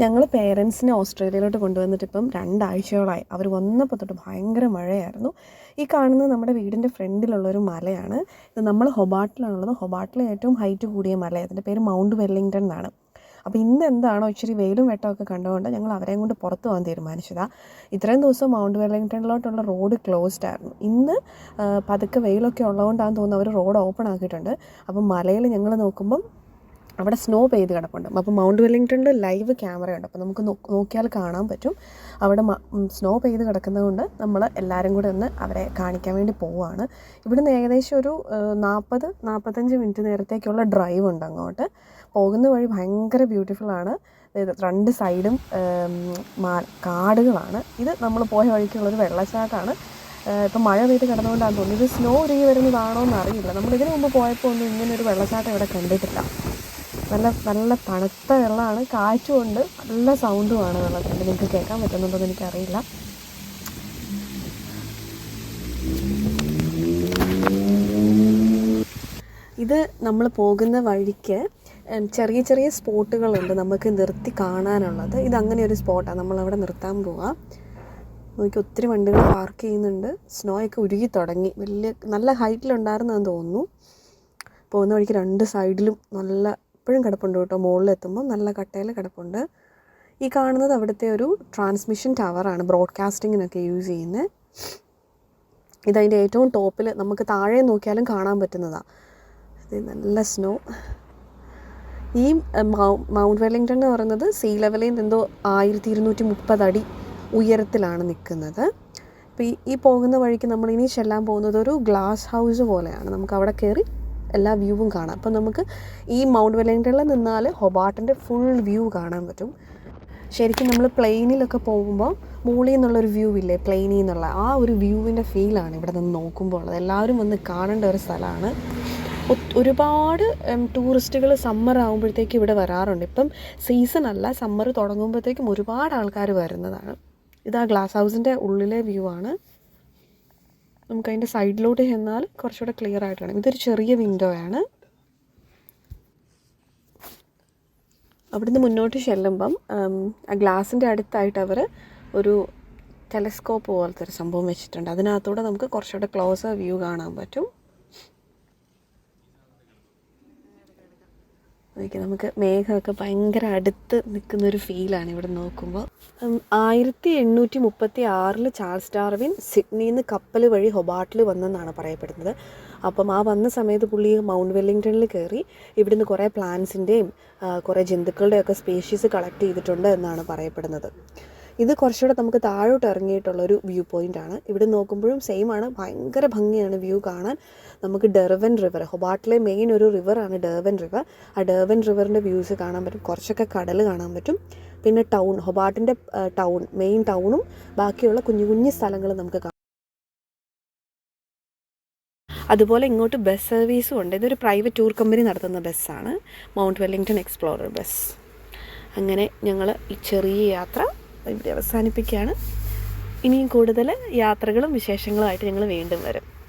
ഞങ്ങൾ പേരൻസിനെ ഓസ്ട്രേലിയയിലോട്ട് കൊണ്ടുവന്നിട്ട് ഇപ്പം രണ്ടാഴ്ചയോളായി. അവർ വന്നപ്പോൾ തൊട്ട് ഭയങ്കര മഴയായിരുന്നു. ഈ കാണുന്നത് നമ്മുടെ വീടിന്റെ ഫ്രണ്ടിലുള്ളൊരു മലയാണ്. ഇത് നമ്മൾ ഹൊബാട്ടിലാണുള്ളത്. ഹൊബാട്ടിലെ ഏറ്റവും ഹൈറ്റ് കൂടിയ മല. അതിന്റെ പേര് മൗണ്ട് വെല്ലിംഗ്ടൺ എന്നാണ്. അപ്പോൾ ഇന്ന് എന്താണോ ഇച്ചിരി വെയിലും വെട്ടമൊക്കെ കണ്ടുകൊണ്ട് ഞങ്ങൾ അവരെയും കൊണ്ട് പുറത്ത് പോകാൻ തീരുമാനിച്ചതാണ് ഇത്രയും ദിവസം മൗണ്ട് വെല്ലിംഗ്ടണിലോട്ടുള്ള റോഡ് ക്ലോസ്ഡ് ആയിരുന്നു. ഇന്ന് പതുക്കെ വെയിലൊക്കെ ഉള്ളതുകൊണ്ടാണെന്ന് തോന്നുന്നു അവർ റോഡ് ഓപ്പൺ ആക്കിയിട്ടുണ്ട്. അപ്പം മലയിൽ ഞങ്ങൾ നോക്കുമ്പം അവിടെ സ്നോ പെയ്ത് കിടപ്പുണ്ട്. അപ്പോൾ മൗണ്ട് വെല്ലിംഗ്ടണിൽ ലൈവ് ക്യാമറ ഉണ്ട് അപ്പോൾ നമുക്ക് നോക്കിയാൽ കാണാൻ പറ്റും. അവിടെ സ്നോ പെയ്ത് കിടക്കുന്നതുകൊണ്ട് നമ്മൾ എല്ലാവരും കൂടെ ഒന്ന് അവരെ കാണിക്കാൻ വേണ്ടി പോവുകയാണ് ഇവിടുന്ന് ഏകദേശം ഒരു നാൽപ്പത് നാൽപ്പത്തഞ്ച് മിനിറ്റ് നേരത്തേക്കുള്ള ഡ്രൈവ് ഉണ്ട് അങ്ങോട്ട്. പോകുന്ന വഴി ഭയങ്കര ബ്യൂട്ടിഫുൾ ആണ്. രണ്ട് സൈഡും കാടുകളാണ്. ഇത് നമ്മൾ പോയ വഴിക്കുള്ളൊരു വെള്ളച്ചാട്ടമാണ്. ഇപ്പം മഴ പെയ്ത് കിടന്നുകൊണ്ടാണ് തോന്നുന്നത് ഇത് സ്നോ ഉരുകി വരുന്നതാണോ എന്ന് അറിയില്ല നമ്മൾ ഇതിനു മുമ്പ് പോയപ്പോൾ ഒന്നും ഇങ്ങനെ ഒരു വെള്ളച്ചാട്ടം ഇവിടെ കണ്ടിട്ടില്ല. നല്ല നല്ല തണുത്ത വെള്ളമാണ്. കാറ്റുമുണ്ട്. നല്ല സൗണ്ടുമാണ് വെള്ളത്തിൽ നിങ്ങൾക്ക് കേൾക്കാൻ പറ്റുന്നുണ്ടോ എനിക്കറിയില്ല. ഇത് നമ്മൾ പോകുന്ന വഴിക്ക് ചെറിയ ചെറിയ സ്പോട്ടുകളുണ്ട് നമുക്ക് നിർത്തി കാണാനുള്ളത്. ഇത് അങ്ങനെ ഒരു സ്പോട്ടാണ്. നമ്മളവിടെ നിർത്താൻ പോവാം. നോക്കി ഒത്തിരി വണ്ടികൾ പാർക്ക് ചെയ്യുന്നുണ്ട്. സ്നോയൊക്കെ ഉരുകി തുടങ്ങി. വലിയ നല്ല ഹൈറ്റിലുണ്ടായിരുന്നു എന്ന് തോന്നുന്നു. പോകുന്ന വഴിക്ക് രണ്ട് സൈഡിലും നല്ല ഇപ്പോഴും കിടപ്പുണ്ട് കേട്ടോ. മുകളിലെത്തുമ്പോൾ നല്ല കട്ടയിൽ കിടപ്പുണ്ട്. ഈ കാണുന്നത് അവിടുത്തെ ഒരു ട്രാൻസ്മിഷൻ ടവറാണ് ബ്രോഡ്കാസ്റ്റിങ്ങിനൊക്കെ യൂസ് ചെയ്യുന്നത് ഇതതിന്റെ ഏറ്റവും ടോപ്പിൽ നമുക്ക് താഴെ നോക്കിയാലും കാണാൻ പറ്റുന്നതാണ് ഇത് നല്ല സ്നോ ഈ മൗണ്ട് വെല്ലിംഗ്ടൺ എന്ന് പറയുന്നത് സീ ലെവലിൽ നിന്ന് എന്തോ ആയിരത്തി ഇരുന്നൂറ്റി മുപ്പത് അടി ഉയരത്തിലാണ് നിൽക്കുന്നത്. അപ്പോൾ ഈ ഈ പോകുന്ന വഴിക്ക് നമ്മൾ ഇനി ചെല്ലാൻ പോകുന്നത് ഒരു ഗ്ലാസ് ഹൗസ് പോലെയാണ്. നമുക്ക് അവിടെ കയറി എല്ലാ വ്യൂവും കാണാം. അപ്പോൾ നമുക്ക് ഈ മൗണ്ട് വെല്ലിംഗ്ടണിൽ നിന്നാൽ ഹൊബാട്ടിന്റെ ഫുൾ വ്യൂ കാണാൻ പറ്റും. ശരിക്കും നമ്മൾ പ്ലെയിനിലൊക്കെ പോകുമ്പോൾ മുകളിൽ നിന്നുള്ളൊരു വ്യൂ ഇല്ലേ? പ്ലെയിനിൽ നിന്നുള്ള ആ ഒരു വ്യൂവിന്റെ ഫീലാണ് ഇവിടെ നിന്ന് നോക്കുമ്പോൾ ഉള്ളത്. എല്ലാവരും വന്ന് കാണേണ്ട ഒരു സ്ഥലമാണ്. ഒരുപാട് ടൂറിസ്റ്റുകൾ സമ്മർ ആകുമ്പോഴത്തേക്ക് ഇവിടെ വരാറുണ്ട്. ഇപ്പം സീസൺ അല്ല സമ്മർ തുടങ്ങുമ്പോഴത്തേക്കും ഒരുപാട് ആൾക്കാർ വരുന്നതാണ്. ഇത് ആ ഗ്ലാസ് ഹൗസിന്റെ ഉള്ളിലെ വ്യൂ ആണ്. നമുക്ക് അതിന്റെ സൈഡിലോട്ട് ചെന്നാൽ കുറച്ചുകൂടെ ക്ലിയർ ആയിട്ട് കാണാം ഇതൊരു ചെറിയ വിൻഡോ ആണ്. അവിടുന്ന് മുന്നോട്ട് ചെല്ലുമ്പം ആ ഗ്ലാസിന്റെ അടുത്തായിട്ട് അവർ ഒരു ടെലസ്കോപ്പ് പോലത്തെ ഒരു സംഭവം വെച്ചിട്ടുണ്ട്. അതിനകത്തൂടെ നമുക്ക് കുറച്ചുകൂടെ ക്ലോസർ വ്യൂ കാണാൻ പറ്റും. നോക്കി നമുക്ക് മേഘമൊക്കെ ഭയങ്കര അടുത്ത് നിൽക്കുന്ന ഒരു ഫീലാണ് ഇവിടെ നോക്കുമ്പോൾ. ആയിരത്തി എണ്ണൂറ്റി മുപ്പത്തി ആറിൽ ചാൾസ് ഡാർവിൻ സിഡ്നിയിൽ നിന്ന് കപ്പൽ വഴി ഹൊബാട്ടിൽ വന്നെന്നാണ് പറയപ്പെടുന്നത്. അപ്പം ആ വന്ന സമയത്ത് പുള്ളി മൗണ്ട് വെല്ലിംഗ്ടണിൽ കയറി ഇവിടുന്ന് കുറേ പ്ലാന്റ്സിന്റെയും കുറേ ജന്തുക്കളുടെയൊക്കെ സ്പീഷീസ് കളക്ട് ചെയ്തിട്ടുണ്ട് എന്നാണ് പറയപ്പെടുന്നത്. ഇത് കുറച്ചുകൂടെ നമുക്ക് താഴോട്ട് ഇറങ്ങിയിട്ടുള്ള ഒരു വ്യൂ പോയിന്റ് ആണ്. ഇവിടെ നോക്കുമ്പോഴും സെയിം ആണ്. ഭയങ്കര ഭംഗിയാണ് വ്യൂ കാണാൻ. നമുക്ക് ഡെർവൻ റിവർ ഹൊബാട്ടിലെ മെയിൻ ഒരു റിവറാണ് ഡെർവൻ റിവർ ആ ഡെർവൻ റിവറിന്റെ വ്യൂസ് കാണാൻ പറ്റും. കുറച്ചൊക്കെ കടൽ കാണാൻ പറ്റും. പിന്നെ ടൗൺ ഹൊബാട്ടിന്റെ ടൗൺ മെയിൻ ടൗണും ബാക്കിയുള്ള കുഞ്ഞു കുഞ്ഞു സ്ഥലങ്ങളും നമുക്ക് കാണാം. അതുപോലെ ഇങ്ങോട്ട് ബസ് സർവീസും ഉണ്ട്. ഇതൊരു പ്രൈവറ്റ് ടൂർ കമ്പനി നടത്തുന്ന ബസ്സാണ് മൗണ്ട് വെല്ലിംഗ്ടൺ എക്സ്പ്ലോറർ ബസ് അങ്ങനെ ഞങ്ങൾ ഈ ചെറിയ യാത്ര ഇവിടെ അവസാനിപ്പിക്കുകയാണ്. ഇനിയും കൂടുതൽ യാത്രകളും വിശേഷങ്ങളുമായിട്ട് ഞങ്ങൾ വീണ്ടും വരും.